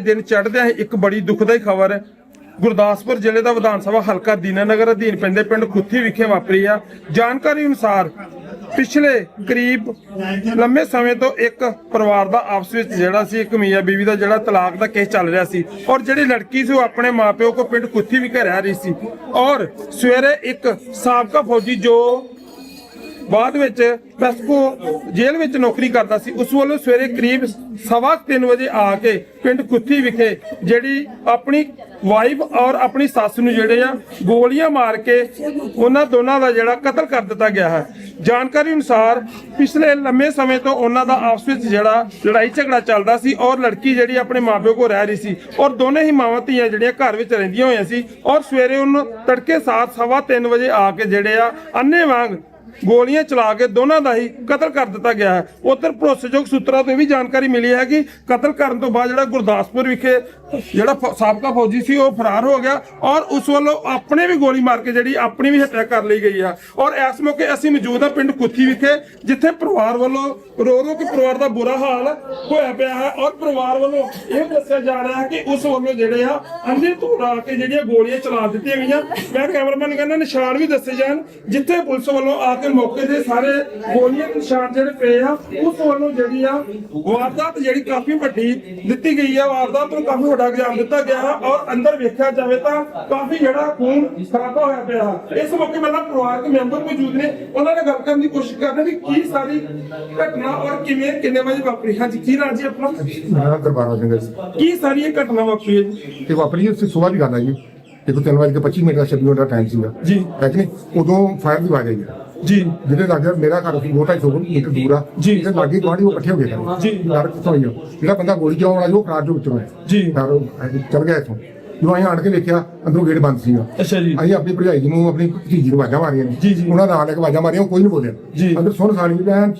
ਦਿਨ ਚੜ੍ਹਦਿਆਂ ਇੱਕ ਬੜੀ ਦੁਖਦਾਈ ਖਬਰ ਗੁਰਦਾਸਪੁਰ ਜ਼ਿਲ੍ਹੇ ਦਾ ਵਿਧਾਨ ਸਭਾ ਹਲਕਾ ਦੀਨਾਨਗਰ ਅਧੀਨ ਪੈਂਦੇ ਪਿੰਡ ਖੁੱਥੀ ਵਿਖੇ ਵਾਪਰੀ ਆ। ਜਾਣਕਾਰੀ ਅਨੁਸਾਰ ਪਿਛਲੇ ਕਰੀਬ ਲੰਮੇ ਸਮੇਂ ਤੋਂ ਇੱਕ ਪਰਿਵਾਰ ਦਾ ਆਪਸ ਵਿੱਚ ਜਿਹੜਾ ਸੀ, ਇੱਕ ਮੀਆਂ ਬੀਵੀ ਦਾ ਜਿਹੜਾ ਤਲਾਕ ਦਾ ਕੇਸ ਚੱਲ ਰਿਹਾ ਸੀ ਔਰ ਜਿਹੜੀ ਲੜਕੀ ਸੀ ਉਹ ਆਪਣੇ ਮਾਪਿਓ ਕੋ ਪਿੰਡ ਖੁੱਥੀ ਵਿਖੇ ਰਹਿ ਰਹੀ ਸੀ ਔਰ ਸਵੇਰੇ ਇੱਕ ਸਾਬਕਾ ਫੌਜੀ ਜੋ ਬਾਅਦ ਵਿੱਚ ਪੈਸਕੋ ਜੇਲ੍ਹ ਵਿੱਚ ਨੌਕਰੀ ਕਰਦਾ ਸੀ, ਉਸ ਵੱਲੋਂ ਸਵੇਰੇ ਕਰੀਬ ਸਵਾ ਕੁ ਤਿੰਨ ਵਜੇ ਆ ਕੇ ਪਿੰਡ ਕੁੱਤੀ ਵਿਖੇ ਜਿਹੜੀ ਆਪਣੀ ਵਾਈਫ ਔਰ ਆਪਣੀ ਸੱਸ ਨੂੰ ਜਿਹੜੇ ਆ ਗੋਲੀਆਂ ਮਾਰ ਕੇ ਉਹਨਾਂ ਦੋਨਾਂ ਦਾ ਜਿਹੜਾ ਕਤਲ ਕਰ ਦਿੱਤਾ ਗਿਆ ਹੈ। ਜਾਣਕਾਰੀ ਅਨੁਸਾਰ ਪਿਛਲੇ ਲੰਮੇ ਸਮੇਂ ਤੋਂ ਉਹਨਾਂ ਦਾ ਆਪਸ ਵਿੱਚ ਜਿਹੜਾ ਲੜਾਈ ਝਗੜਾ ਚੱਲਦਾ ਸੀ ਔਰ ਲੜਕੀ ਜਿਹੜੀ ਆਪਣੇ ਮਾਪਿਓ ਕੋਲ ਰਹਿ ਰਹੀ ਸੀ ਔਰ ਦੋਨੇ ਹੀ ਮਾਵਾਂ ਧੀਆਂ ਜਿਹੜੀਆਂ ਘਰ ਵਿੱਚ ਰਹਿੰਦੀਆਂ ਹੋਈਆਂ ਸੀ ਔਰ ਸਵੇਰੇ ਉਹਨੂੰ ਤੜਕੇ ਸਾਤ, ਸਵਾ ਤਿੰਨ ਵਜੇ ਆ ਕੇ ਜਿਹੜੇ ਆ ਅੰਨੇ ਵਾਂਗ ਗੋਲੀਆਂ ਚਲਾ ਕੇ ਦੋਨਾਂ ਦਾ ਹੀ ਕਤਲ ਕਰ ਦਿੱਤਾ ਗਿਆ ਹੈ। ਉਧਰ ਭਰੋਸੇਯੋਗ ਸੂਤਰਾਂ ਤੋਂ ਇਹ ਵੀ ਜਾਣਕਾਰੀ ਮਿਲੀ ਹੈ ਕਿ ਕਤਲ ਕਰਨ ਤੋਂ ਬਾਅਦ ਜਿਹੜਾ ਗੁਰਦਾਸਪੁਰ ਵਿਖੇ ਜਿਹੜਾ ਸਾਬਕਾ ਫੌਜੀ ਸੀ, ਉਹ ਫਰਾਰ ਹੋ ਗਿਆ ਔਰ ਉਸ ਵੱਲੋਂ ਆਪਣੇ ਵੀ ਗੋਲੀ ਮਾਰ ਕੇ ਜਿਹੜੀ ਆਪਣੀ ਵੀ ਹੱਤਿਆ ਕਰ ਲਈ ਗਈ ਆ ਔਰ ਇਸ ਮੌਕੇ ਅਸੀਂ ਮੌਜੂਦ ਹਾਂ ਪਿੰਡ ਕੁੱਥੀ ਵਿਖੇ, ਜਿੱਥੇ ਪਰਿਵਾਰ ਵੱਲੋਂ ਰੋ ਰੋ ਕੇ ਪਰਿਵਾਰ ਦਾ ਬੁਰਾ ਹਾਲ ਹੋਇਆ ਪਿਆ ਹੈ ਔਰ ਪਰਿਵਾਰ ਵੱਲੋਂ ਇਹ ਦੱਸਿਆ ਜਾ ਰਿਹਾ ਹੈ ਕਿ ਉਸ ਵੱਲੋਂ ਜਿਹੜੇ ਆ ਅੰਨੇ ਧੂੜ ਆ ਕੇ ਜਿਹੜੀਆਂ ਗੋਲੀਆਂ ਚਲਾ ਦਿੱਤੀਆਂ ਗਈਆਂ। ਮੈਂ ਕੈਮਰਾਮੈਨ ਕਹਿੰਦਾ ਨਿਸ਼ਾਨ ਵੀ ਦੱਸੇ ਜਾਣ, ਜਿੱਥੇ ਪੁਲਿਸ ਵੱਲੋਂ ਆ ਕੇ ਮੌਕੇ ਦੇ ਸਾਰੇ ਗੋਲੀਆਂ ਦੇ ਨਿਸ਼ਾਨ ਜਿਹੜੇ ਪਏ ਆ ਉਸ ਵੱਲੋਂ ਜਿਹੜੀ ਆ ਵਾਰਦਾਤ ਜਿਹੜੀ ਕਾਫੀ ਵੱਡੀ ਦਿੱਤੀ ਗਈ ਆ। ਵਾਰਦਾਤ ਨੂੰ ਕਾਫੀ ਵੱਡਾ ਅੰਜਾਮ ਦਿੱਤਾ ਗਿਆ ਹੈ ਔਰ ਅੰਦਰ ਵੇਖਿਆ ਜਾਵੇ ਤਾਂ ਕਾਫੀ ਜਿਹੜਾ ਖੂਨ ਖਰਾਬਾ ਹੋਇਆ ਪਿਆ ਹੈ ਇਸ ਮੌਕੇ ਮੇਰੇ ਪਰਿਵਾਰਕ ਮੈਂਬਰ ਮੌਜੂਦ ਨੇ ਉਹਨਾਂ ਨਾਲ ਗੱਲ ਕਰਨ ਦੀ ਕੋਸ਼ਿਸ਼ ਕਰਦੇ ਵੀ ਕੀ ਸਾਰੀ ਘਟਨਾ ਔਰ ਕਿਵੇਂ ਕਿੰਨੇ ਵਜੇ ਵਾਪਰੀ। ਹਾਂਜੀ ਕੀ ਨਾਂ ਜੀ ਆਪਣਾ? ਮੇਰਾ ਦਰਬਾਰਾ ਸਿੰਘ ਹੈ ਜੀ। ਕੀ ਸਾਰੀ ਇਹ ਘਟਨਾ ਵਾਪਰੀ ਹੈ ਜੀ? ਤੇ ਵਾਪਰੀ ਇਸ ਸਵੇਰ ਦੀ ਗੱਲ ਹੈ ਜੀ। ਦੇਖੋ ਤਿੰਨ ਵਜੇ ਕੇ 25 ਮਿੰਟ ਦਾ 26 ਮਿੰਟ ਦਾ ਟਾਈਮ ਸੀਗਾ। ਜੀ। ਹੈ ਕਿ ਨਹੀਂ? ਉਦੋਂ ਫਾਇਰ ਦੀ ਆਵਾਜ਼ ਆਈ ਹੈ ਜੀ ਜਿਹਦੇ ਲੱਗੇ ਮੇਰਾ ਘਰ ਸੀ ਮੋਟਾ ਸੋ ਇੱਕ ਦੂਰ ਆ ਜੀ। ਜਿਹਦੇ ਲਾਗੇ ਗਵਾਂਢੀ ਉਹ ਇਕੱਠੇ ਹੋ ਗਏ ਜੀ। ਯਾਰ ਕਿੱਥੋਂ ਆਈ? ਜਿਹੜਾ ਬੰਦਾ ਗੋਲੀ ਚਲਾਉਣ ਵਾਲਾ ਉਹ ਕਾਰ ਦੇ ਵਿੱਚੋਂ ਹੈ ਜੀ। ਉਹ ਚੱਲ ਗਿਆ ਇੱਥੋਂ ਜਦੋਂ ਅਸੀਂ ਆਣ ਕੇ ਵੇਖਿਆ ਅੰਦਰੋਂ ਗੇਟ ਬੰਦ ਸੀਗਾ। ਅੱਛਾ ਜੀ। ਅਸੀਂ ਆਪਣੀ ਭਰਜਾਈ ਨੂੰ ਆਪਣੀ ਭਤੀਜੀ ਨੂੰ ਆਵਾਜ਼ਾਂ ਮਾਰੀਆਂ ਨੇ। ਜੀ, ਜੀ। ਉਹਨਾਂ ਨਾਲ ਲੈ ਕੇ ਆਵਾਜ਼ਾਂ ਮਾਰੀਆਂ ਉਹ ਕੋਈ ਨਹੀਂ ਬੋਲਿਆ। ਜੀ। ਅੰਦਰ ਸੁਣ ਸਾਰੀ ਬੈਨ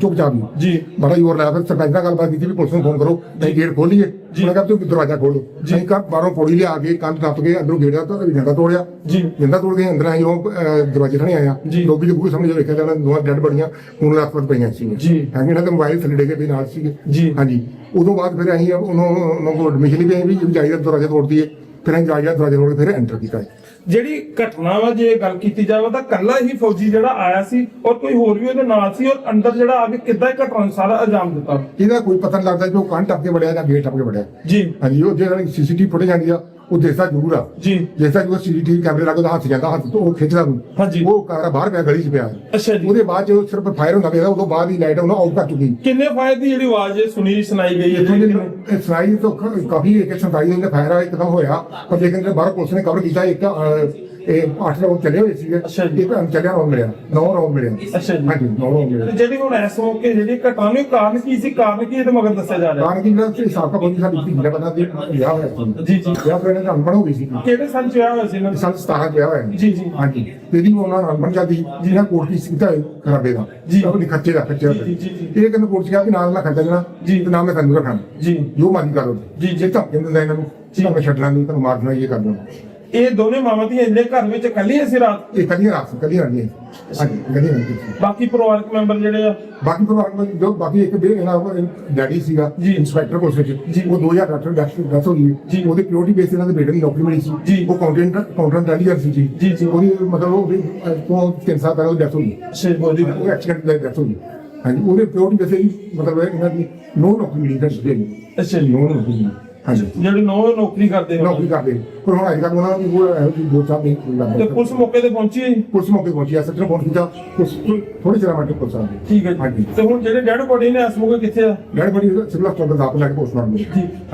ਚੁੱਪ ਚਾਪ ਨੂੰ ਜੀ। ਬੜਾ ਜ਼ੋਰ ਲਾਇਆ ਫਿਰ ਸਰਪੰਚ ਨਾਲ ਗੱਲਬਾਤ ਕੀਤੀ ਵੀ ਪੁਲਿਸ ਨੂੰ ਫੋਨ ਕਰੋ ਨਹੀਂ ਗੇਟ ਖੋਲੀਏ। ਉਹਨੇ ਕਿਹਾ ਤੁਸੀਂ ਦਰਵਾਜ਼ਾ ਖੋਲੋ। ਅਸੀਂ ਘਰ ਬਾਹਰੋਂ ਪੌੜੀ ਲਿਆ ਕੇ ਕੰਧ ਟੱਪ ਕੇ ਅੰਦਰੋਂ ਗੇਟ ਦਾ ਤੋਂ ਜਿੰਦਾ ਤੋੜਿਆ। ਜੀ। ਜਿੰਦਾ ਤੋੜ ਕੇ ਅੰਦਰ ਆਈ ਉਹ ਅਹ, ਦਰਵਾਜ਼ੇ ਥਾਣੇ ਆਇਆ ਜੀ। ਲੋਬੀ ਦੇ ਬੂਹੇ ਸਾਹਮਣੇ ਜਦੋਂ ਵੇਖਿਆ ਤਾਂ ਉਹਨਾਂ ਦੋਹਾਂ ਡੈਡ ਬੜੀਆਂ ਹੁਣ ਰਾਤਪਤ ਪਈਆਂ ਸੀ ਜੀ। ਹੈਗੇ ਇਹਨਾਂ ਦੇ ਮੋਬਾਈਲ ਥੱਲੇ ਡੇਗੇ ਵੀ ਨਾਲ ਸੀਗੇ। ਜੀ। ਹਾਂਜੀ। ਉਦੋਂ ਬਾਅਦ ਫਿਰ ਅਸੀਂ ਉਹਨੂੰ ਉਹਨਾਂ ਕੋਲ ਐਡਮਿਸ਼ਨ ਲਈ ਵੀ ਜਾਈਦਾ ਦਰਵਾਜ਼ਾ ਤੋੜ ਦਈਏ ਫਿਰ ਅਸੀਂ ਜਾਈਦਾ ਦਰਵਾਜ਼ਾ ਤੋੜ ਕੇ ਫਿਰ ਐਂਟਰ ਕੀਤਾ ਜਿਹੜੀ ਘਟਨਾ ਵਾ ਜੇ ਗੱਲ ਕੀਤੀ ਜਾਵੇ ਤਾਂ ਕੱਲਾ ਹੀ ਫੌਜੀ ਜਿਹੜਾ ਆਇਆ ਸੀ ਔਰ ਕੋਈ ਹੋਰ ਵੀ ਉਹਦੇ ਨਾਲ ਸੀ ਔਰ ਅੰਦਰ ਜਿਹੜਾ ਆ ਕੇ ਕਿੱਦਾਂ ਇਹ ਘਟਨਾ ਨੂੰ ਸਾਰਾ ਅੰਜਾਮ ਦਿੱਤਾ? ਇਹਦਾ ਕੋਈ ਪਤਾ ਨਹੀਂ ਲੱਗਦਾ ਉਹ ਕੰਨ ਟੱਪ ਕੇ ਵੜਿਆ ਜਾਂ ਗੇਟ ਟੱਪ ਕੇ ਵੜਿਆ। ਜੀ। ਹਾਂਜੀ ਉਹ ਜਿਹੜਾ ਸੀਸੀਟੀਵੀ ਫੁਟੇਜ ਆਂਦੀ ਆ ਉਹ ਦੇਖਦਾ ਜ਼ਰੂਰ ਆ। ਜੀ। ਦੇਖਦਾ ਜਦੋਂ ਸੀਸੀਟੀਵੀ ਕੈਮਰੇ ਲੱਗੇ ਉਹਦਾ ਹੱਥ ਜਾਂਦਾ ਹੱਥ ਤੋਂ ਉਹ ਖਿੱਚਦਾ ਨੂੰ ਹਾਂਜੀ। ਉਹ ਕੈਮਰਾ ਬਾਹਰ ਪਿਆ ਗਲੀ 'ਚ ਪਿਆ। ਅੱਛਾ ਜੀ। ਉਹਦੇ ਬਾਅਦ ਜਦੋਂ ਸਿਰਫ ਫਾਇਰ ਹੁੰਦਾ ਪਿਆ ਉਦੋਂ ਬਾਅਦ ਹੀ ਲਾਈਟ ਉਹਨਾਂ ਆਊਟ ਕਰ ਚੁੱਕੀ। ਕਿੰਨੇ ਫਾਇਰ ਦੀ ਜਿਹੜੀ ਆਵਾਜ਼ ਸੁਣੀ ਸੁਣਾਈ ਗਈ ਹੈ? ਜੀ ਜਿਹੜੀ ਸਰਾਈ ਤੋਂ ਕ- ਕਾਫੀ ਇੱਕ ਸੰਤਾਈ ਦੇ ਫਾਇਰ ਆ ਇੱਕਦਮ ਹੋਇਆ ਪਰ ਲੇਕਿਨ ਜਿਹੜੇ ਬਾਹਰ ਪੁਲਿਸ ਨੇ ਕਵਰ ਕੀਤਾ ਇੱਕ ਅਹ, ਇਹ 8 ਰੌਂਡ ਚੱਲੇ ਹੋਏ ਸੀਗੇ। ਅੱਛਾ ਜੀ। ਇੱਕ ਚੱਲਿਆ ਰੌਂਡ ਮਿਲਿਆ। 9 ਰੌਂਡ ਮਿਲਿਆ ਅੱਛਾ ਜੀ। ਹਾਂਜੀ 9 ਰੌਂਡ ਮਿਲਿਆ ਤੇ ਜਿਹੜੀ ਹੁਣ ਇਸ ਮੌਕੇ ਜਿਹੜੀ ਘਟਨਾ ਨੂੰ ਕਾਰਨ ਕੀ ਸੀ? ਕਾਰਨ ਕੀ ਇਹਦੇ ਮਗਰ ਦੱਸਿਆ ਜਾ ਰਿਹਾ? ਕਾਰਨ ਕੀ ਜਿਹੜਾ ਸੀ ਸਾਬਕਾ ਬੰਦੀ ਸਾਡੀ ਧੀ ਦਾ ਬੰਦਾ ਦੀ ਵਿਆਹ ਹੋਇਆ ਸੀ। ਜੀ ਜੀ। ਵਿਆਹ ਫਿਰ ਇਹਨਾਂ ਅਨਪੜ੍ਹ ਹੋ ਗਈ ਸੀ। ਕਿਹੜੇ ਸੰਨ ਚ ਹੋਇਆ ਹੋਇਆ ਸੀ ਇਹਨਾਂ ਦਾ? ਸਾਲ 17 ਚ ਵਿਆਹ ਹੋਇਆ। ਜੀ, ਜੀ। ਹਾਂਜੀ। ਤੇਰੀ ਉਹਨਾਂ ਨਾਲ ਅਨਪੜ੍ਹ ਜਾਂਦੀ ਜਿਹਨਾਂ ਕੋਰਟ ਕੀ ਸਿੱਧਾ ਖਰਾਬੇ ਦਾ। ਜੀ। ਉਹ ਖਰਚੇ ਦਾ ਦਾ। ਜੀ, ਜੀ, ਜੀ। ਇਹ ਕਹਿੰਦੇ ਕੋਰਟ ਚ ਕਿਹਾ ਵੀ ਨਾਲ ਮੈਂ ਖਰਚਾ ਦੇਣਾ। ਜੀ। ਤੇ ਨਾ ਮੈਂ ਤੈਨੂੰ ਰੱਖਣਾ। ਜੀ। ਜੋ ਮਰਜ਼ੀ ਕਰੋ ਜੀ, ਜੀ। ਜੇ ਧਮਕੀ ਦਿੰਦਾ ਇਹਨਾਂ ਨੂੰ। ਜੀ। ਮੈਂ ਛੱਡਣਾ ਨਹੀਂ ਤੁਹਾਨੂੰ ਮਾਰਨਾ ਇਹ ਕਰਨਾ ਇਹ ਦੋਨੇ ਮਾਵਾਂ ਦੀਆਂ ਇੰਨੇ ਘਰ ਵਿੱਚ ਇਕੱਲੀਆਂ ਸੀ ਰਾਤ? ਇਹ ਕਦੀ ਰਾਤ ਕਦੀ ਨਹੀਂ। ਹਾਂਜੀ ਕਦੀ ਨਹੀਂ ਬਾਕੀ ਪਰਿਵਾਰਕ ਮੈਂਬਰ ਜਿਹੜੇ ਆ? ਬਾਕੀ ਪਰਿਵਾਰ ਵਿੱਚ ਜੋ ਬਾਕੀ ਇੱਕ ਬੇ ਇਹਨਾਂ ਦਾ ਡੈਡੀ ਸੀਗਾ ਪੁਲਿਸ ਵਿੱਚ ਜੀ। ਉਹ 2008 ਡੈਥ ਡੈਥ ਹੋ ਗਈ। ਜੀ। ਉਹਦੇ ਪਿਓਰਟੀ ਬੇਸ ਇਹਨਾਂ ਦੇ ਬੇਟੇ ਨੂੰ ਨੌਕਰੀ ਮਿਲੀ ਸੀ। ਜੀ। ਉਹ ਕਾਉਂਟੈਂਟ ਕਾਉਂਟੈਂਟ ਡੈਲੀਅਰ ਸੀ। ਜੀ। ਉਹਦੀ ਮਤਲਬ ਉਹ ਤੋਂ ਤਿੰਨ ਸਾਲ ਪਹਿਲਾਂ ਡੈਥ ਹੋ ਗਈ। ਸ਼ੇਰ ਬੋਦੀ ਉਹ ਐਕਸੀਡੈਂਟ ਦਾ ਡੈਥ ਹੋ ਗਈ। ਹਾਂਜੀ ਉਹਦੇ ਪਿਓਰਟੀ ਬੇਸ ਹੀ ਮਤਲਬ ਇਹਨਾਂ ਦੀ ਨੋ ਨੌਕਰੀ ਮਿਲੀ ਤਾਂ ਸੀ ਅੱਛਾ ਨੋ ਨੌਕਰੀ ਹਾਂਜੀ। ਜਿਹੜੇ ਨੌ ਨੌਕਰੀ ਕਰਦੇ ਹੋ ਨੌਕਰੀ ਕਰਦੇ। ਪਰ ਹੁਣ ਅੱਜ ਕੱਲ੍ਹ ਉਹਨਾਂ ਦੀ ਉਹ ਇਹੋ ਜਿਹੀ ਚਾਰ ਨਹੀਂ ਤੇ ਲੱਗਦਾ ਪੁਲਿਸ ਮੌਕੇ ਤੇ ਪਹੁੰਚੀ ਹੈ ਜੀ? ਪੁਲਿਸ ਮੌਕੇ ਪਹੁੰਚੀ ਆ। ਸੱਚਾ ਫੋਨ ਕੀਤਾ ਪੁਲਿਸ ਥੋੜੀ ਚਿਰ ਬਾਅਦ ਪੁਲਿਸ ਆ ਗਈ। ਠੀਕ ਹੈ ਹਾਂਜੀ। ਤੇ ਹੁਣ ਜਿਹੜੇ ਡੈਡ ਬੋਡੀ ਨੇ ਇਸ ਮੌਕੇ ਕਿੱਥੇ ਆ? ਡੈਡ ਬੜੀ ਸਿਵਲ ਹਸਪਤਾਲ ਦਾ ਲੈ ਕੇ ਪੋਸਟਮਾਰਟਮ ਜੀ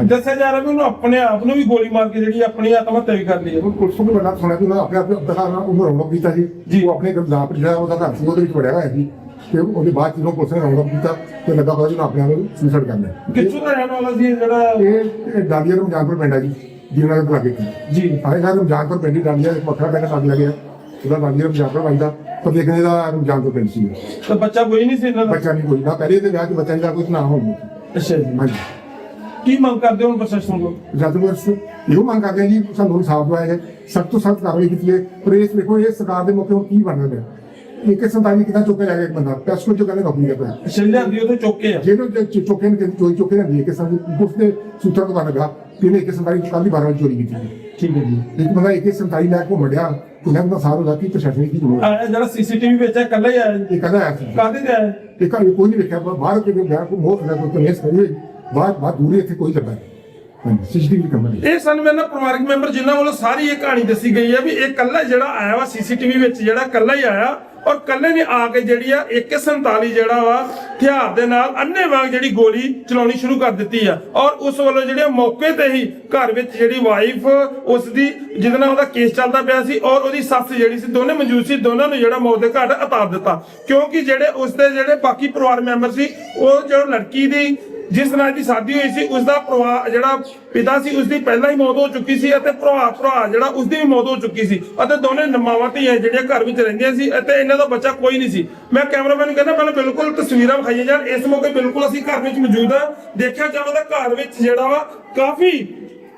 ਦੱਸਿਆ ਜਾ ਰਿਹਾ ਵੀ ਉਹਨੂੰ ਆਪਣੇ ਆਪ ਨੂੰ ਵੀ ਗੋਲੀ ਮਾਰ ਕੇ ਜਿਹੜੀ ਆਪਣੀ ਆਤਮ ਹੱਤਿਆ ਵੀ ਕਰ ਲਈ ਹੈ। ਪੁਲਿਸ ਤੋਂ ਬੜਾ ਸੁਣਿਆ ਕਿ ਉਹਨਾਂ ਆਪਣੇ ਆਪ ਨਾ ਉਹਨੂੰ ਰੌਣਕ ਕੀਤਾ ਸੀ ਜੀ। ਉਹ ਆਪਣੇ ਗਰਦਾਪ ਜਿਹੜਾ ਉਹਦਾ ਘਰ ਸੀ ਉਹਦੇ ਵਿੱਚ ਵੜਿਆ ਹੋਇਆ ਸੀ। ਤੇ ਉਹਦੇ ਬਾਅਦ ਜਦੋਂ ਪੁਲਿਸ ਨੇ ਰੌਣਕ ਕੀਤਾ ਤੇ ਲੱਗਾ ਪਤਾ ਜਿਹਨੂੰ ਆਪਣੇ ਆਪ ਨੂੰ ਸੁਸਾਈਡ ਕਰਨਾ ਕਿੱਥੋਂ ਦਾ ਰਹਿਣ ਵਾਲਾ ਸੀ ਜਿਹੜਾ? ਇਹ ਡਾਲੀਆ ਨੂੰ ਜਾਨਪੁਰ ਪਿੰਡ ਹੈ ਜੀ ਜਿਹਨਾਂ ਦੇ ਲਾਗੇ ਕੀ ਜੀ। ਆਏ ਨਾਲ ਰਮਜ਼ਾਨਪੁਰ ਪਿੰਡ ਹੀ ਡਾਲੀਆ ਇੱਕ ਵੱਖਰਾ ਪਿੰਡ ਲੱਗ ਲੱਗਿਆ ਉਹਦਾ ਡਾਲੀਆ ਰਮਜ਼ਾਨਪੁਰ ਵੱਜਦਾ ਪਰ ਲੇਕਿਨ ਇਹਦਾ ਰਮਜ਼ਾਨਪੁਰ ਪਿੰਡ ਸੀ। ਤੇ ਬੱਚਾ ਕੋਈ ਨਹੀਂ ਸੀ ਇਹਨਾਂ ਦਾ? ਬੱਚਾ ਨਹੀਂ ਕੋਈ। ਨਾ ਪਹਿਲੇ ਤੇ ਵਿਆਹ ਚ ਬੱਚਾ ਦਾ ਕੁਝ ਨਾ ਹੋਣੀ ਅੱਛਾ ਜੀ। ਹਾਂਜੀ। ਕੀ ਮੰਗ ਕਰਦੇ ਹੋ ਪ੍ਰਸ਼ਾਸਨ ਕੋਲ ਜਦ ਵਰਸ ਇਹੋ ਮੰਗ ਕਰਦੇ ਹਾਂ ਜੀ ਸਾਨੂੰ ਇਨਸਾਫ ਦਵਾਇਆ ਜਾਏ। ਸਖਤ ਤੋਂ ਸਖਤ ਕਾਰਵਾਈ ਕੀਤੀ ਹੈ ਪਰ ਇਸ ਵੇਖੋ ਇਹ ਸਰਕਾਰ ਦੇ ਮੌਕੇ ਹੁਣ ਕੀ ਬਣ ਰਿਹਾ ਇੱਕ ਸੰਤਾਲੀ ਕਿਦਾਂ ਚੁੱਕ ਕੇ ਲੈ ਗਿਆ ਇੱਕ ਬੰਦਾ? ਪੈਸਕੋ ਚੁੱਕ ਕੇ ਨੌਕਰੀ ਕਰਦਾ ਹੈ ਛਿੱਲਿਆਂ ਦੀ ਉਹਦੇ ਚੁੱਕੇ ਆ। ਜਿਹਨੂੰ ਤੇ ਚੁ- ਚੁੱਕੇ ਨੇ ਚੋਈ ਚੁੱਕੇ ਨੇ ਇੱਕ ਸੰਤਾਲੀ ਉਸਨੇ ਸੂਤਰ ਤੋਂ ਬਣ ਗਿਆ ਜਿਹਨੇ ਇੱਕ ਸੰਤਾਲੀ ਕੱਲ ਦੀ 12 ਵਜੇ ਚੋਰੀ ਕੀਤੀ। ਠੀਕ ਹੈ ਜੀ। ਇੱਕ ਬੰਦਾ ਇੱਕ ਸੰਤਾਲੀ ਲੈ ਕੇ ਘੁੰਮੜਿਆ ਉਹਨਾਂ ਦਾ ਸਾਰ ਉਹਦਾ ਕੀ ਪ੍ਰਸ਼ਾਸਨ ਕੀ ਜ਼ਰੂਰਤ ਜਿਹੜਾ ਸੀਸੀਟੀਵੀ ਵਿੱਚ ਹੈ ਹੀ ਆਇਆ ਜੀ ਇਹ ਕਹਿੰਦਾ ਆਇਆ ਕਾਹਦੇ ਤੇ ਆਇਆ? ਇਹ ਘਰ ਕੋਈ ਨਹੀਂ ਵੇਖਿਆ ਬਾਹਰ ਕਿਤੇ ਬਿਆਨ ਕੋ ਮੋਹ ਨਾ ਕੋਈ ਕਨੇਸ ਕਰੀ ਹੋਈ ਬਾਹਰ ਬਾਹਰ ਦੂਰੀ ਇੱਥੇ ਕੋਈ ਲੱਗਾ ਸੀਸੀਟੀਵੀ ਨਹੀਂ ਇਹ ਸਾਨੂੰ ਮੇਰੇ ਪਰਿਵਾਰਕ ਮੈਂਬਰ ਜਿਨ੍ਹਾਂ ਵੱਲੋਂ ਸਾਰੀ ਇਹ ਕਹਾਣੀ ਦੱਸੀ ਗਈ ਹੈ ਵੀ ਇਹ ਕੱਲਾ ਜਿਹੜਾ ਆਇਆ ਵਾ ਸੀਸੀਟੀਵੀ ਵਿੱਚ ਜਿਹੜਾ ਕੱਲਾ ਹੀ ਆਇਆ ਔਰ ਕੱਲੇ ਨੇ ਆ ਕੇ ਜਿਹੜੀ ਆ 147 ਜਿਹੜਾ ਵਾ, ਹਥਿਆਰ ਦੇ ਨਾਲ ਅੰਨੇ ਵਾਂਗ ਜਿਹੜੀ ਗੋਲੀ ਚਲਾਉਣੀ ਸ਼ੁਰੂ ਕਰ ਦਿੱਤੀ ਆ। ਔਰ ਉਸ ਵੱਲੋਂ ਜਿਹੜੇ ਮੌਕੇ ਤੇ ਹੀ ਘਰ ਵਿੱਚ ਜਿਹੜੀ ਵਾਈਫ ਉਸ ਦੀ ਜਿਹਦੇ ਨਾਲ ਉਹਦਾ ਕੇਸ ਚੱਲਦਾ ਪਿਆ ਸੀ ਔਰ ਉਹਦੀ ਸੱਸ ਜਿਹੜੀ ਸੀ, ਦੋਨੇ ਮੌਜੂਦ ਸੀ, ਦੋਨਾਂ ਨੂੰ ਜਿਹੜਾ ਮੌਤ ਦੇ ਘਾਟ ਉਤਾਰ ਦਿੱਤਾ। ਕਿਉਂਕਿ ਜਿਹੜੇ ਉਸ ਦੇ ਜਿਹੜੇ ਬਾਕੀ ਪਰਿਵਾਰ ਮੈਂਬਰ ਸੀ, ਉਹ ਜਿਹੜਾ ਲੜਕੀ ਦੀ ਜਿਸ ਨਾਲ ਦੀ ਸ਼ਾਦੀ ਹੋਈ ਸੀ ਉਸ ਦਾ ਪਰਿਵਾਰ ਜਿਹੜਾ ਪਿਤਾ ਸੀ ਉਸ ਦੀ ਪਹਿਲਾਂ ਹੀ ਮੌਤ ਹੋ ਚੁੱਕੀ ਸੀ ਅਤੇ ਭਰਾ ਭਰਾ ਜਿਹੜਾ ਉਸ ਦੀ ਵੀ ਮੌਤ ਹੋ ਚੁੱਕੀ ਸੀ ਅਤੇ ਦੋਨੇ ਮਾਵਾਂ ਧੀਆਂ ਜਿਹੜੀਆਂ ਘਰ ਵਿੱਚ ਰਹਿੰਦੀਆਂ ਸੀ ਅਤੇ ਇਹਨਾਂ ਦਾ ਬੱਚਾ ਕੋਈ ਨਹੀਂ ਸੀ। ਮੈਂ ਕੈਮਰਾਮੈਨ ਨੂੰ ਕਹਿੰਦਾ, ਮੈਨੂੰ ਬਿਲਕੁਲ ਤਸਵੀਰਾਂ ਵਿਖਾਈਆਂ ਜਾਣ। ਇਸ ਮੌਕੇ ਬਿਲਕੁਲ ਅਸੀਂ ਘਰ ਵਿੱਚ ਮੌਜੂਦ ਹਾਂ। ਦੇਖਿਆ ਜਾਵੇ ਤਾਂ ਘਰ ਵਿੱਚ ਜਿਹੜਾ ਵਾ, ਕਾਫੀ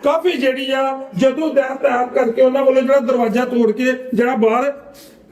ਕਾਫੀ ਜਿਹੜੀ ਆ, ਜਦੋਂ ਦਹਿ ਤਿਆਰ ਕਰਕੇ ਉਹਨਾਂ ਵੱਲੋਂ ਜਿਹੜਾ ਦਰਵਾਜ਼ਾ ਤੋੜ ਕੇ ਜਿਹੜਾ ਬਾਹਰ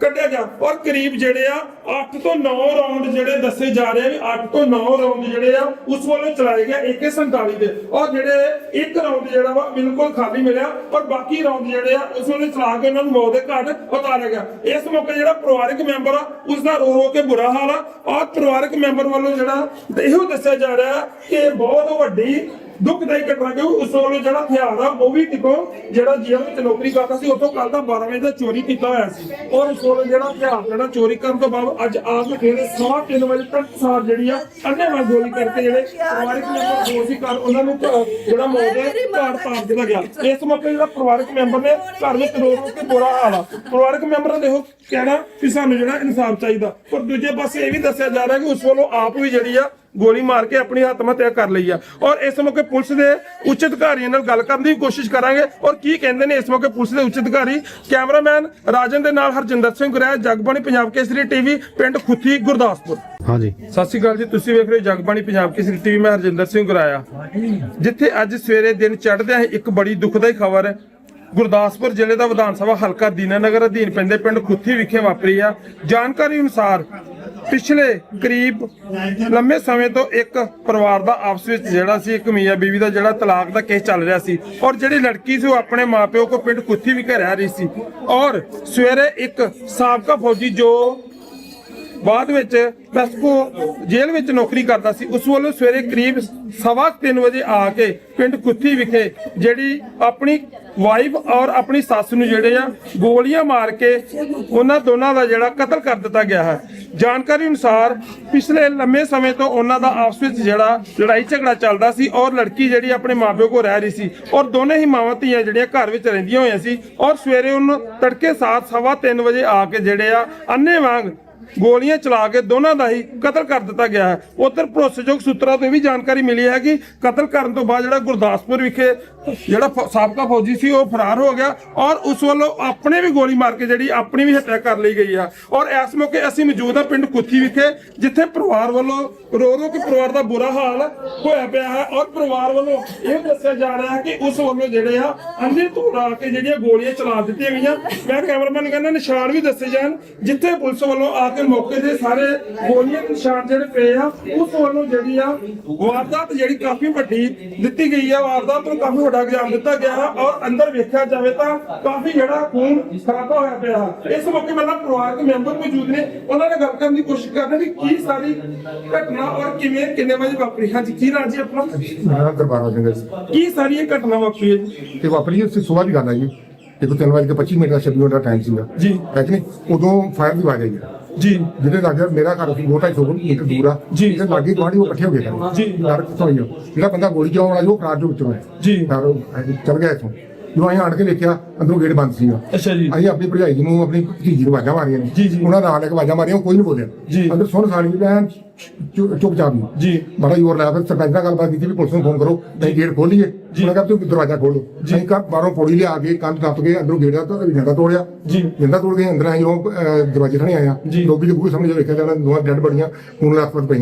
ਕੱਢਿਆ ਗਿਆ ਔਰ ਕਰੀਬ ਜਿਹੜੇ ਆ 8 ਤੋਂ 9 ਰਾਉਂਡ ਜਿਹੜੇ ਦੱਸੇ ਜਾ ਰਹੇ ਆ ਵੀ 8 ਤੋਂ 9 ਰਾਉਂਡ ਜਿਹੜੇ ਆ, ਉਸ ਵੱਲੋਂ ਚਲਾਏ ਗਏ AK47 ਦੇ। ਔਰ ਜਿਹੜੇ ਇੱਕ ਰਾਉਂਡ ਜਿਹੜਾ ਵਾ, ਬਿਲਕੁਲ ਖਾਲੀ ਮਿਲਿਆ। ਔਰ ਬਾਕੀ ਰਾਉਂਡ ਜਿਹੜੇ ਆ, ਉਸ ਵੱਲੋਂ ਚਲਾ ਕੇ ਉਹਨਾਂ ਨੂੰ ਮੌਤ ਦੇ ਘਾਟ ਉਤਾਰਿਆ ਗਿਆ। ਇਸ ਮੌਕੇ ਜਿਹੜਾ ਪਰਿਵਾਰਕ ਮੈਂਬਰ ਆ, ਉਸ ਦਾ ਰੋ ਰੋ ਕੇ ਬੁਰਾ ਹਾਲ ਆ। ਔਰ ਪਰਿਵਾਰਕ ਮੈਂਬਰ ਵੱਲੋਂ ਜਿਹੜਾ, ਇਹੋ ਦੱਸਿਆ ਜਾ ਰਿਹਾ ਕਿ ਬਹੁਤ ਵੱਡੀ ਦੁੱਖਦਾਈ ਘਟਨਾ ਕਿ ਉਸ ਵੱਲੋਂ ਜਿਹੜਾ ਹਥਿਆਰ ਆ, ਉਹ ਵੀ ਕਿਤੋਂ ਜਿਹੜਾ ਜੇਲ੍ਹ ਵਿੱਚ ਨੌਕਰੀ ਕਰਦਾ ਸੀ, ਉੱਥੋਂ ਕੱਲ ਦਾ 12 ਵਜੇ ਦਾ ਚੋਰੀ ਕੀਤਾ ਹੋਇਆ ਸੀ। ਔਰ ਉਸ ਵੱਲੋਂ ਜਿਹੜਾ ਹਥਿਆਰ ਜਿਹੜਾ ਚੋਰੀ ਕਰਨ ਤੋਂ ਬਾਅਦ ਅੱਜ ਆਪ ਫਿਰ ਸਵਾ ਤਿੰਨ ਵਜੇ ਤੱਕ ਸਾਰ ਜਿਹੜੀ ਆ, ਅੰਨੇ ਨਾਲ ਗੋਲੀ ਕਰਕੇ ਜਿਹੜੇ ਪਰਿਵਾਰਕ ਮੈਂਬਰ ਦੋ ਸੀ ਘਰ, ਉਹਨਾਂ ਨੂੰ ਘ- ਜਿਹੜਾ ਮੌਤ ਦੇ ਘਾਟ ਪਾਰ ਦਿੱਤਾ ਗਿਆ ਇਸ ਮੌਕੇ ਜਿਹੜਾ ਪਰਿਵਾਰਕ ਮੈਂਬਰ ਨੇ ਘਰ ਵਿੱਚ ਰੋ ਰੋ ਕੇ ਬੁਰਾ ਹਾਲ ਆ। ਪਰਿਵਾਰਕ ਮੈਂਬਰਾਂ ਦੇ ਉਹ ਕਹਿਣਾ ਕਿ ਸਾਨੂੰ ਜਿਹੜਾ ਇਨਸਾਫ ਚਾਹੀਦਾ। ਪਰ ਦੂਜੇ ਪਾਸੇ ਇਹ ਵੀ ਦੱਸਿਆ ਜਾ ਰਿਹਾ ਕਿ ਉਸ ਵੱਲੋਂ ਆਪ ਵੀ ਜਿਹੜੀ ਆ ਗੋਲੀ ਮਾਰ ਕੇ ਆਪਣੀ ਆਤਮ ਹੱਤਿਆ ਕਰ ਲਈ ਆ। ਔਰ ਇਸ ਮੌਕੇ ਪੁਲਿਸ ਦੇ ਉੱਚ ਅਧਿਕਾਰੀਆਂ ਨਾਲ ਗੱਲ ਕਰਨ ਦੀ ਕੋਸ਼ਿਸ਼ ਕਰਾਂਗੇ। ਔਰ ਕੀ ਕਹਿੰਦੇ ਨੇ ਇਸ ਮੌਕੇ ਪੁਲਿਸ ਦੇ ਉੱਚ ਅਧਿਕਾਰੀ? ਕੈਮਰਾਮੈਨ ਰਾਜਨ ਦੇ ਨਾਲ ਹਰਜਿੰਦਰ ਸਿੰਘ ਗੁਰੈਆ ਜਗਬਾਣੀ ਪੰਜਾਬ ਕੇਸਰੀ ਟੀਵੀ ਪਿੰਡ ਖੁੱਥੀ ਗੁਰਦਾਸਪੁਰ। ਹਾਂਜੀ। ਸਤਿ ਸ਼੍ਰੀ ਅਕਾਲ ਜੀ ਤੁਸੀਂ ਵੇਖ ਰਹੇ ਹੋ ਜਗਬਾਣੀ ਪੰਜਾਬ ਕੇਸਰੀ ਟੀਵੀ। ਮੈਂ ਹਰਜਿੰਦਰ ਸਿੰਘ ਗੁਰਾਇਆ ਜਿੱਥੇ ਅੱਜ ਸਵੇਰੇ ਦਿਨ ਚੜ੍ਹਦਿਆਂ ਇੱਕ ਬੜੀ ਦੁਖਦਾਈ ਖਬਰ ਹੈ ਗੁਰਦਾਸਪੁਰ ਜ਼ਿਲ੍ਹੇ ਦਾ ਵਿਧਾਨ ਸਭਾ ਹਲਕਾ ਦੀਨਾਨਗਰ ਅਧੀਨ ਪੈਂਦੇ ਪਿੰਡ ਖੁੱਥੀ ਵਿਖੇ ਵਾਪਰੀ ਆ। ਜਾਣਕਾਰੀ ਅਨੁਸਾਰ ਪਿਛਲੇ ਕਰੀਬ ਲੰਮੇ ਸਮੇਂ ਤੋਂ ਇੱਕ ਪਰਿਵਾਰ ਦਾ ਆਪਸ ਵਿੱਚ ਜਿਹੜਾ ਸੀ, ਇੱਕ ਮੀਆਂ ਬੀਵੀ ਦਾ ਜਿਹੜਾ ਤਲਾਕ ਦਾ ਕੇਸ ਚੱਲ ਰਿਹਾ ਸੀ ਔਰ ਜਿਹੜੀ ਲੜਕੀ ਸੀ ਉਹ ਆਪਣੇ ਮਾਪਿਓ ਕੋ ਪਿੰਡ ਖੁੱਥੀ ਵਿਖੇ ਰਹਿ ਰਹੀ ਸੀ ਔਰ ਸਵੇਰੇ ਇੱਕ ਸਾਬਕਾ ਫੌਜੀ ਜੋ ਬਾਅਦ ਵਿੱਚ ਪੈਸਕੋ ਜੇਲ੍ਹ ਵਿੱਚ ਨੌਕਰੀ ਕਰਦਾ ਸੀ, ਉਸ ਵੱਲੋਂ ਸਵੇਰੇ ਕਰੀਬ ਸਵਾ ਕੁ ਤਿੰਨ ਵਜੇ ਆ ਕੇ ਪਿੰਡ ਕੁੱਥੀ ਵਿਖੇ ਜਿਹੜੀ ਆਪਣੀ ਵਾਈਫ ਔਰ ਆਪਣੀ ਸੱਸ ਨੂੰ ਜਿਹੜੇ ਆ ਗੋਲੀਆਂ ਮਾਰ ਕੇ ਉਹਨਾਂ ਦੋਨਾਂ ਦਾ ਜਿਹੜਾ ਕਤਲ ਕਰ ਦਿੱਤਾ ਗਿਆ ਹੈ। ਜਾਣਕਾਰੀ ਅਨੁਸਾਰ ਪਿਛਲੇ ਲੰਮੇ ਸਮੇਂ ਤੋਂ ਉਹਨਾਂ ਦਾ ਆਪਸ ਵਿੱਚ ਜਿਹੜਾ ਲੜਾਈ ਝਗੜਾ ਚੱਲਦਾ ਸੀ ਔਰ ਲੜਕੀ ਜਿਹੜੀ ਆਪਣੇ ਮਾਪਿਓ ਕੋਲ ਰਹਿ ਰਹੀ ਸੀ ਔਰ ਦੋਨੇ ਹੀ ਮਾਵਾਂ ਧੀਆਂ ਜਿਹੜੀਆਂ ਘਰ ਵਿੱਚ ਰਹਿੰਦੀਆਂ ਹੋਈਆਂ ਸੀ ਔਰ ਸਵੇਰੇ ਉਹਨੂੰ ਤੜਕੇ ਸਾਤ, ਸਵਾ ਤਿੰਨ ਵਜੇ ਆ ਕੇ ਜਿਹੜੇ ਆ ਅੰਨੇ ਵਾਂਗ ਗੋਲੀਆਂ ਚਲਾ ਕੇ ਦੋਨਾਂ ਦਾ ਹੀ ਕਤਲ ਕਰ ਦਿੱਤਾ ਗਿਆ ਹੈ। ਉਧਰ ਭਰੋਸੇਯੋਗ ਸੂਤਰਾਂ ਤੋਂ ਇਹ ਵੀ ਜਾਣਕਾਰੀ ਮਿਲੀ ਹੈ ਕਿ ਕਤਲ ਕਰਨ ਤੋਂ ਬਾਅਦ ਜਿਹੜਾ ਗੁਰਦਾਸਪੁਰ ਵਿਖੇ ਜਿਹੜਾ ਸਾਬਕਾ ਫੌਜੀ ਸੀ, ਉਹ ਫਰਾਰ ਹੋ ਗਿਆ ਔਰ ਉਸ ਵੱਲੋਂ ਆਪਣੇ ਵੀ ਗੋਲੀ ਮਾਰ ਕੇ ਜਿਹੜੀ ਆਪਣੀ ਵੀ ਹੱਤਿਆ ਕਰ ਲਈ ਗਈ ਆ। ਔਰ ਇਸ ਮੌਕੇ ਅਸੀਂ ਮੌਜੂਦ ਹਾਂ ਪਿੰਡ ਕੁੱਥੀ ਵਿਖੇ, ਜਿੱਥੇ ਪਰਿਵਾਰ ਵੱਲੋਂ ਰੋ ਰੋ ਕੇ ਪਰਿਵਾਰ ਦਾ ਬੁਰਾ ਹਾਲ ਹੋਇਆ ਪਿਆ ਹੈ ਔਰ ਪਰਿਵਾਰ ਵੱਲੋਂ ਇਹ ਦੱਸਿਆ ਜਾ ਰਿਹਾ ਹੈ ਕਿ ਉਸ ਵੱਲੋਂ ਜਿਹੜੇ ਆ ਅੰਨੇ ਤੋੜਾ ਕੇ ਜਿਹੜੀਆਂ ਗੋਲੀਆਂ ਚਲਾ ਦਿੱਤੀਆਂ ਗਈਆਂ। ਮੈਂ ਕੈਮਰਾਮੈਨ ਕਹਿੰਦਾ ਨਿਸ਼ਾਨ ਵੀ ਦੱਸੇ ਜਾਣ, ਜਿੱਥੇ ਪੁਲਿਸ ਵੱਲੋਂ ਆ ਕੇ ਮੌਕੇ ਦੇ ਸਾਰੇ ਗੋਲੀਆਂ ਦੇ ਨਿਸ਼ਾਨ ਜਿਹੜੇ ਪਏ ਆ ਉਸ ਵੱਲੋਂ ਜਿਹੜੀ ਆ ਵਾਰਦਾਤ ਜਿਹੜੀ ਕਾਫੀ ਵੱਡੀ ਦਿੱਤੀ ਗਈ ਆ। ਵਾਰਦਾਤ ਨੂੰ ਕਾਫੀ ਵੱਡਾ ਇਲਜ਼ਾਮ ਦਿੱਤਾ ਗਿਆ ਹੈ ਔਰ ਅੰਦਰ ਵੇਖਿਆ ਜਾਵੇ ਤਾਂ ਕਾਫੀ ਜਿਹੜਾ ਖੂਨ ਖਰਾਬਾ ਹੋਇਆ ਪਿਆ ਹੈ। ਇਸ ਮੌਕੇ ਮੇਰੇ ਨਾਲ ਪਰਿਵਾਰਕ ਮੈਂਬਰ ਮੌਜੂਦ ਨੇ ਉਹਨਾਂ ਨਾਲ ਗੱਲ ਕਰਨ ਦੀ ਕੋਸ਼ਿਸ਼ ਕਰਦੇ ਨੇ ਕਿ ਸਾਰੀ ਘਟਨਾ ਔਰ ਕਿਵੇਂ ਕਿੰਨੇ ਵਜੇ ਵਾਪਰੀ? ਹਾਂਜੀ ਕੀ ਨਾਂ ਜੀ ਆਪਣਾ? ਮੈਂ ਦਰਬਾਰਾ ਸਿੰਘ ਕੀ ਸਾਰੀ ਇਹ ਘਟਨਾ ਵਾਪਰੀ ਹੈ ਜੀ? ਤੇ ਵਾਪਰੀ ਇਸ ਸਵੇਰ ਦੀ ਗੱਲ ਹੈ ਜੀ। ਦੇਖੋ ਤਿੰਨ ਵਜੇ ਕੇ 25 ਮਿੰਟ ਦਾ 26 ਮਿੰਟ ਦਾ ਟਾਈਮ ਸੀਗਾ। ਜੀ। ਹੈ ਕਿ ਨਹੀਂ? ਉਦੋਂ ਫਾਇਰ ਦੀ ਆਵਾਜ਼ ਆਈ। ਜੀ ਜਿਹਦੇ ਲੱਗੇ ਮੇਰਾ ਘਰ ਸੀ ਢਾਈ ਸੌ ਮੀਟਰ ਦੂਰ ਆ ਜੀ। ਜਿਹਦੇ ਲਾਗੇ ਗਵਾਂਢੀ ਉਹ ਇਕੱਠੇ ਹੋ ਗਏ ਜੀ। ਡਰ ਕਿੱਥੋਂ? ਜਿਹੜਾ ਬੰਦਾ ਗੋਲੀ ਚਲਾਉਣ ਵਾਲਾ ਉਹ ਕਾਰ ਦੇ ਵਿੱਚੋਂ ਹੈ ਜੀ। ਡਰ ਉਹ ਚੱਲ ਗਿਆ ਇੱਥੋਂ ਜਦੋਂ ਅਸੀਂ ਆਣ ਕੇ ਵੇਖਿਆ ਅੰਦਰੋਂ ਗੇਟ ਬੰਦ ਸੀਗਾ। ਅੱਛਾ ਜੀ। ਅਸੀਂ ਆਪਣੀ ਭਰਜਾਈ ਜੀ ਨੂੰ ਆਪਣੀ ਭਤੀਜੀ ਨੂੰ ਆਵਾਜ਼ਾਂ ਮਾਰੀਆਂ ਨੇ। ਜੀ, ਜੀ। ਉਹਨਾਂ ਨਾਲ ਇੱਕ ਆਵਾਜ਼ਾਂ ਮਾਰੀਆਂ ਉਹ ਕੋਈ ਨਹੀਂ ਬੋਲਿਆ। ਜੀ। ਅੰਦਰ ਸੁਣ ਸਾਰੀ ਮੈਂ ਚੁੱਪਚਾਪ ਨੂੰ ਜੀ। ਬੜਾ ਜ਼ੋਰ ਲਾਇਆ ਫਿਰ ਸਰਪੰਚ ਨਾਲ ਗੱਲਬਾਤ ਕੀਤੀ ਵੀ ਪੁਲਿਸ ਨੂੰ ਫੋਨ ਕਰੋ ਅਸੀਂ ਗੇਟ ਖੋਲੀਏ ਉਹਨਾਂ ਕਹਿੰਦਾ ਤੂੰ ਦਰਵਾਜ਼ਾ ਖੋਲੋ ਅਸੀਂ ਘਰ ਬਾਹਰੋਂ ਪੌੜੀ ਲਿਆ ਕੇ ਕੰਧ ਟੱਪ ਕੇ ਅੰਦਰੋਂ ਗੇੜਾ ਤੋਂ ਜਿੰਦਾ ਤੋੜਿਆ। ਜੀ। ਜਿੰਦਾ ਤੋੜ ਕੇ ਅੰਦਰ ਆਏ ਉਹ ਅਹ, ਦਰਵਾਜ਼ੇ ਥਾਣੇ ਆਇਆ ਜੀ। ਲੋਬੀ ਦੇ ਬੂਹੇ ਸਾਹਮਣੇ ਜੋ ਵੇਖਿਆ ਤਾਂ ਉਹਨਾਂ ਦੋਹਾਂ ਡੈਡ ਬੜੀਆਂ ਖੂਨ ਲੱਥਪੱਥ ਪਈਆਂ।